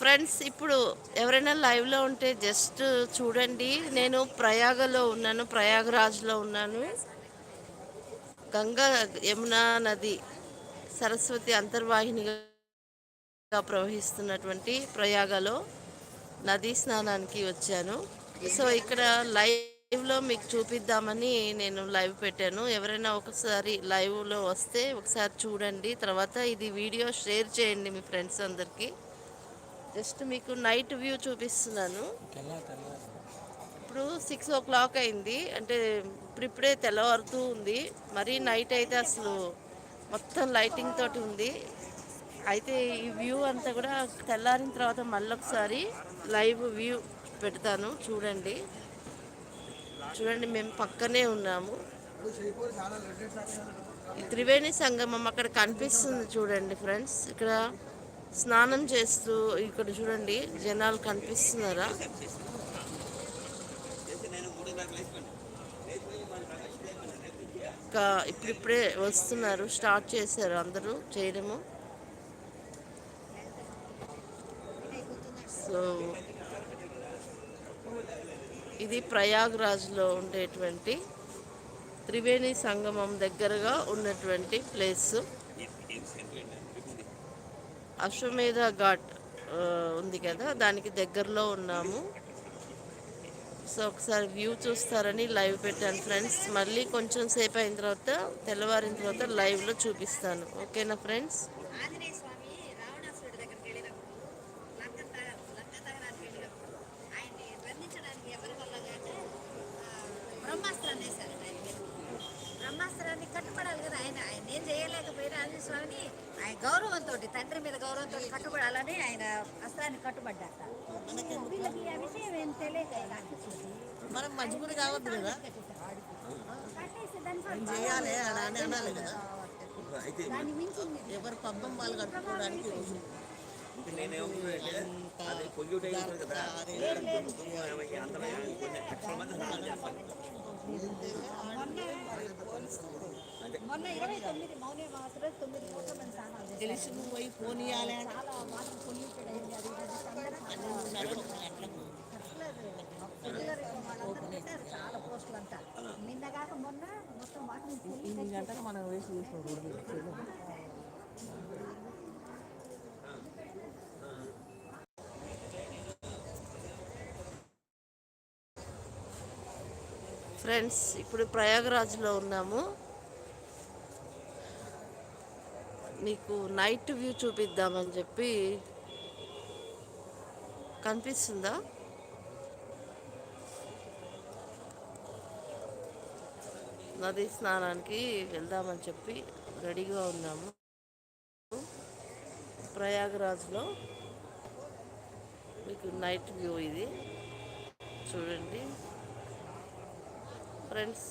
Friends ఇప్పుడు ఎవరైనా లైవ్లో ఉంటే జస్ట్ చూడండి. నేను ప్రయాగలో ఉన్నాను ప్రయాగరాజ్లో ఉన్నాను. గంగా యమునా నది సరస్వతి అంతర్వాహినిగా ప్రవహిస్తున్నటువంటి ప్రయాగలో నదీ స్నానానికి వచ్చాను. సో ఇక్కడ లైవ్లో మీకు చూపిద్దామని నేను లైవ్ పెట్టాను. ఎవరైనా ఒకసారి లైవ్లో వస్తే ఒకసారి చూడండి. తర్వాత ఇది వీడియో షేర్ చేయండి మీ ఫ్రెండ్స్ అందరికీ. జస్ట్ మీకు నైట్ వ్యూ చూపిస్తున్నాను. ఇప్పుడు సిక్స్ ఓ క్లాక్ అయింది. అంటే ఇప్పుడిప్పుడే తెల్లవారుతూ ఉంది. మరీ నైట్ అయితే అసలు మొత్తం లైటింగ్ తోటి ఉంది. అయితే ఈ వ్యూ అంతా కూడా తెల్లారిన తర్వాత మళ్ళీ ఒకసారి లైవ్ వ్యూ పెడతాను. చూడండి. చూడండి మేము పక్కనే ఉన్నాము. త్రివేణి సంగమం అక్కడ కనిపిస్తుంది చూడండి ఫ్రెండ్స్ ఇక్కడ స్నానం చేస్తూ ఇక్కడ చూడండి జనాలు కనిపిస్తున్నారా? ఇంకా ఇప్పుడిప్పుడే వస్తున్నారు స్టార్ట్ చేశారు అందరూ చేయడము. సో ఇది ప్రయాగ్రాజ్లో ఉండేటువంటి త్రివేణి సంగమం దగ్గరగా ఉన్నటువంటి ప్లేస్. అశ్వమేధ ఘాట్ ఉంది కదా దానికి దగ్గరలో ఉన్నాము. సో ఒకసారి వ్యూ చూస్తారని లైవ్ పెట్టాను ఫ్రెండ్స్. మళ్ళీ కొంచెం సేపు అయిన తర్వాత తెల్లవారిన తర్వాత లైవ్లో చూపిస్తాను. ఓకేనా ఫ్రెండ్స్? స్వామి బ్రహ్మాస్త్రాన్ని కట్టుబడాలి కదా ఆయన. ఆయన ఏం చేయలేకపోయినా ఆంజనేయ స్వామిని ఆయన గౌరవంతో తండ్రి మీద గౌరవంతో కట్టుబడాలని ఆయన అస్త్రాన్ని కట్టుబడ్డాట వీళ్ళకి ఆ విషయం ఏం తెలియక ఇలా మనం మజ్బూరి కావద్దు కదా చేయాలి అలా అని అనాలి కదా దాన్ని మించింది ఎవరు పబ్బం వాళ్ళు కట్టుకోవడానికి రోజు పొల్యూట్ ఉంటుంది కదా అందరూ కొన్ని లక్షల మంది స్నానం చేస్తారు మొన్న ఇరవై తొమ్మిది మౌనే మాత్రం తొమ్మిది కోట్ల మంది స్నానాలు చేశారు. తెలిసి నువ్వు పోయి ఫోన్ ఇవ్వాలి అంటే చాలా వాటర్ పొల్యూటెడ్ అయింది. అది పోస్టులు నిన్న కాక మొన్న మొత్తం వాటర్ మనం వేసి ఫ్రెండ్స్ ఇప్పుడు ప్రయాగరాజ్లో ఉన్నాము. మీకు నైట్ వ్యూ చూపిద్దామని చెప్పి కనిపిస్తుందా? నది స్నానానికి వెళ్దామని చెప్పి రెడీగా ఉన్నాము. ప్రయాగరాజ్లో మీకు నైట్ వ్యూ ఇది. చూడండి. ఫ్రెండ్స్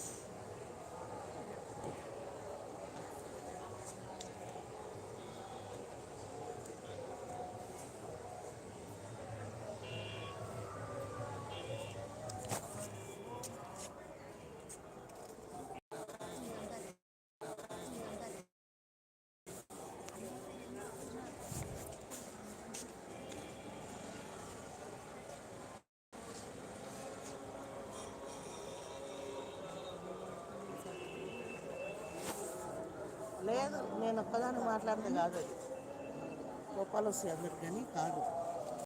లేదు నేను ఒక్కదాన్ని మాట్లాడితే కాదు అది. కోపాలు వస్తాయి కానీ కాదు.